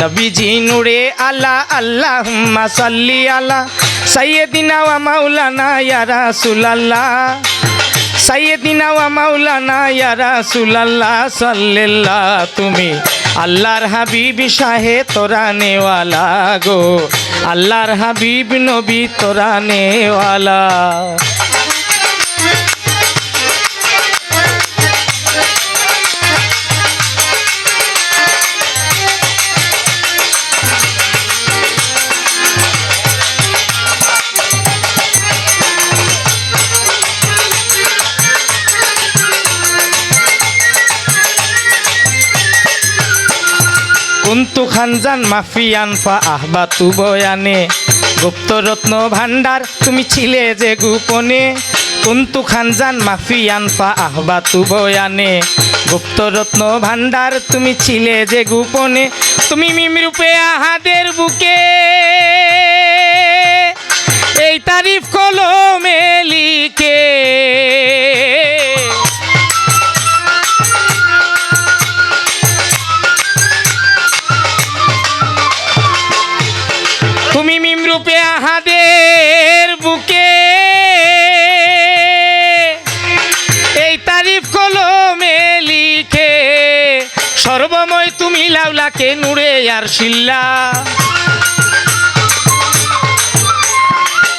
নবীজি নূরে আলা, আল্লাহুম্মা সাল্লি আলা, সাইয়্যিদিনা ওয়া মাওলানা ইয়া রাসূলাল্লাহ, সাইয়্যিদিনা ওয়া মাওলানা ইয়া রাসূলাল্লাহ, সাল্লাল্লাহ, তুমি আল্লাহর হাবিব শাহে তোরা নেওয়ালা গো, আল্লাহর হাবিব নবী তোরা নেওয়ালা কুন্তু খানজান, মাফিয়ান ফা আহবা তু বয়ানে। গুপ্ত রত্ন ভান্ডার তুমি ছিলে যে গোপনে। কুন্তু খানজান, মাফিয়ান ফা আহবা তু বয়ানে। গুপ্ত রত্ন ভান্ডার তুমি ছিলে যে গোপনে। তুমি মিমরূপে আহাদের বুকে। সর্বময় তুমি লাউলাকে নূরে আর শিল্লা।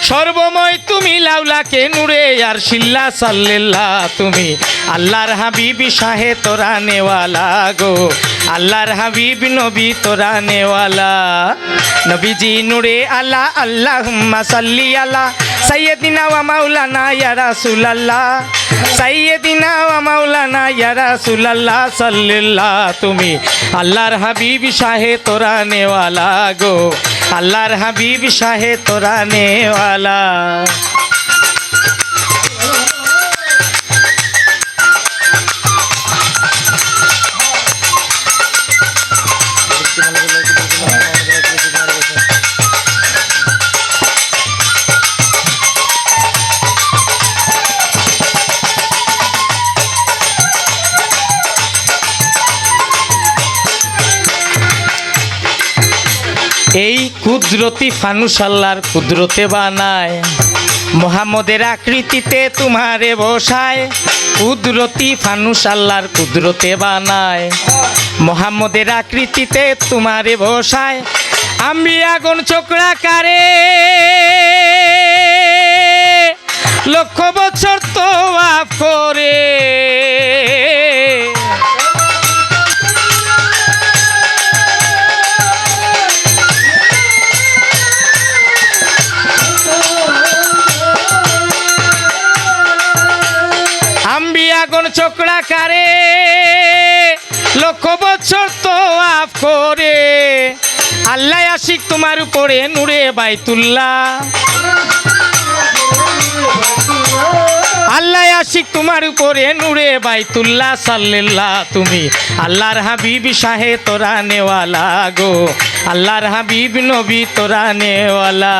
সর্বময় তুমি লাউলাকে নূরে আর শিল্লা, সাল্লিল্লাহ তুমি আল্লাহর হাবিব শাহে তোরা নেওয়ালা গো। আল্লাহর হাবিব নবী তোরা নেওয়ালা। নবীজি নূরে আলা আল্লাহুম্মা সাল্লি আলা সাইয়্যিদিনা ওয়া মাওলানা ইয়া রাসূলাল্লাহ। সাইয়্যিদিনা ওয়া মাওলানা ইয়া রাসূলাল্লাহ, সাল্লাল্লাহ, তুমি আল্লাহর হাবিব শাহে তোরা নেওয়ালা গো। আল্লাহর হাবিব শাহে তোরা নেওয়ালা এই কুদরতি ফানুস আল্লাহর কুদরতে বানায়। মোহাম্মদের আকৃতিতে তোমারে বসায়। কুদরতি ফানুস আল্লাহর কুদরতে বানায়। মোহাম্মদের আকৃতিতে তোমারে বসায়। আমি আগুন চোকরা কারে লক্ষ বছর তো আফ আগুন চোকড়া কারে লক্ষ বছর তো আফ করে। আল্লাহ আশিক তোমার উপরে নূরে বাইতুল্লাহ। আল্লাহ আশিক তোমার উপরে নূরে বাইতুল্লাহ, সাল্লাল্লাহ তুমি। আল্লাহর হাবিব শাহে তোরা নেওয়ালা গো। আল্লাহর হাবিব নবী তোরা নেওয়ালা।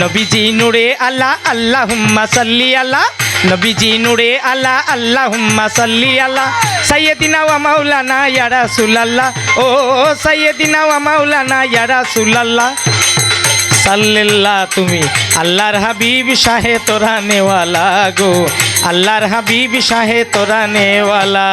নবীজি নূরে আল্লাহ, আল্লাহুম্মা সাল্লি আল্লাহ। নবীজি নূরে আল্লাহ, আল্লাহুম্মা সাল্লি আল্লাহ। সাইয়েদিনা ওয়া মাওলানা ইয়া রাসূলুল্লাহ। ও সাইয়েদিনা ওয়া মাওলানা ইয়া রাসূলুল্লাহ। সাল্লাল্লাহ, তুমি আল্লাহর হাবিব, শাহে তোরা নেওয়ালা গো। আল্লাহর হাবিব, শাহে তোরা নেওয়ালা।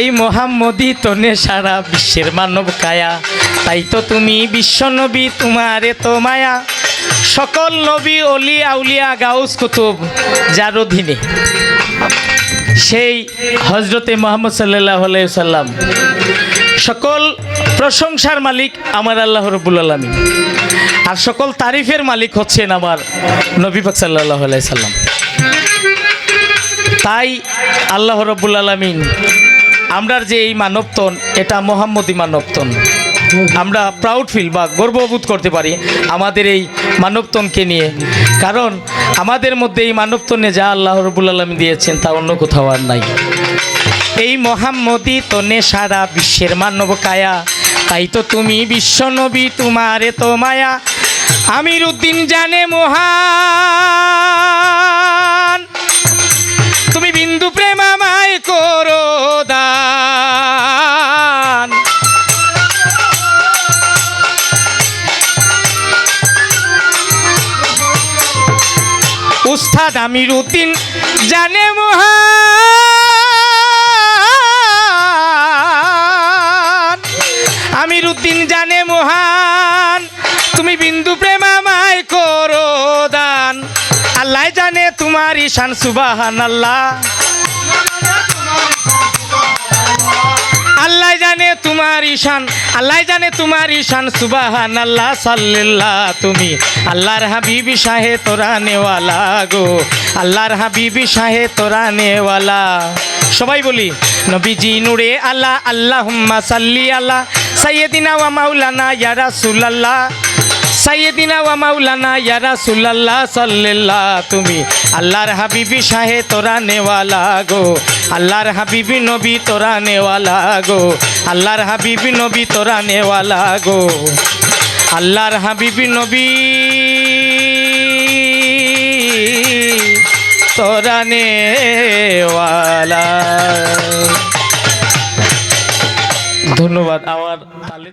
এই মোহাম্মদী তনে সারা বিশ্বের মানব কায়া। তাই তো তুমি বিশ্ব নবী, তোমারে তো মায়া। সকল নবী অলি আউলিয়া গাউস, কুতুব, যার অধীনে। সেই হজরতে মোহাম্মদ সাল্লাহ সাল্লাম সকল প্রশংসার মালিক আমার আল্লাহ রবুল আলমী আর সকল তারিফের মালিক হচ্ছেন আমার নবী পাক সাল্লাহ সাল্লাম তাই আল্লাহ রব্বুল আলমিন আমরার যে এই মানবতন, এটা মোহাম্মদী মানবতন। আমরা প্রাউড ফিল বা গর্ববোধ করতে পারি আমাদের এই মানবতনকে নিয়ে। কারণ আমাদের মধ্যে এই মানবতনে যা আল্লাহ রবুল আলম দিয়েছেন, তা অন্য কোথাও আর নাই। এই মহাম্মদি তনে সারা বিশ্বের মানব কায়া, তাই তো তুমি বিশ্ব নবী তোমার তো মায়া। আমির উদ্দিন জানে মহান উস্তাদ আমির উদ্দিন জানে মহান। আমির উদ্দিন জানে মহান। তুমি বিন্দু প্রেমামায় করো দান। আল্লাহ জানে তোমার ঈশান সুবাহান আল্লাহ তোমার ঈশান, আল্লাহ জানে তোমার ঈশান সুবাহান আল্লাহ সাল্লাল্লাহ, তুমি। আল্লাহর হাবিবি শাহে তোরা নেওয়ালা গো, আল্লাহর হাবিবি শাহে তোরা নেওয়ালা। সবাই বলি, নবীজি নুরে আল্লাহ আল্লাহ সাল্লি আল্লাহ, সাইয়েদিনা ওয়া মাওলানা ইয়া রাসূলুল্লাহ। সাইয়্যিদিনা ওয়া মাওলানা ইয়া রাসূলুল্লাহ সাল্লাল্লাহ, তুমি আল্লাহর হাবিবি শাহে তোরা নেওয়ালা গো। আল্লাহর হাবিবি নবী তোরা নেওয়ালা গো। আল্লাহর হাবিবি নবী তোরা নেওয়ালা গো। আল্লাহর হাবিবি নবী তোরা নেওয়ালা। ধন্যবাদ, আমার তালে